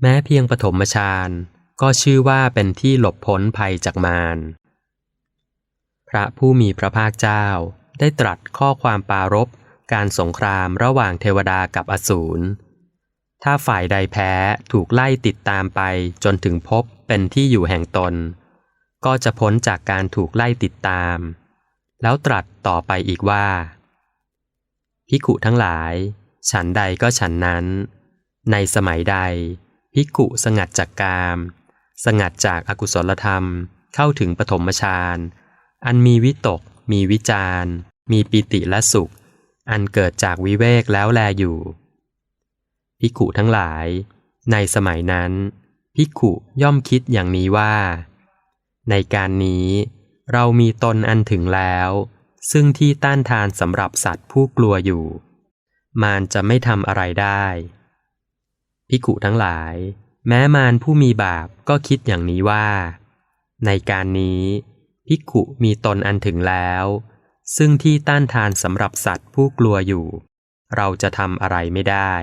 แม้เพียงปฐมฌานก็ชื่อว่าเป็นที่หลบพ้นภัยจากมาร พระผู้มีพระภาคเจ้าได้ตรัสข้อความปารบการสงครามระหว่างเทวดากับอสูร ถ้าฝ่ายใดแพ้ถูกไล่ติดตามไปจนถึงพบเป็นที่อยู่แห่งตน ก็จะพ้นจากการถูกไล่ติดตาม แล้วตรัสต่อไปอีกว่า พิกุทั้งหลาย ฉันใดก็ฉันนั้น ในสมัยใด พิกุสงัดจากกาม สงัดจากอากุศลธรรม เข้าถึงปฐมฌานอันมีวิตก มีวิจารมีปิติและสุข อันเกิดจากวิเวกแล้วแลอยู่พิกุทั้งหลาย ในสมัยนั้นพิกุย่อมคิดอย่างนี้ว่า ในการนี้เรามีตนอันถึงแล้ว ซึ่งที่ต้านทานสำหรับสัตว์ผู้กลัวอยู่ มารจะไม่ทำอะไรได้ พิกุทั้งหลาย แม้มารผู้มีบาปก็คิดอย่างนี้ว่า ในการนี้พิกุมีตนอันถึงแล้ว ซึ่งที่ต้านทานสำหรับสัตว์ผู้กลัวอยู่ เราจะทำอะไรไม่ได้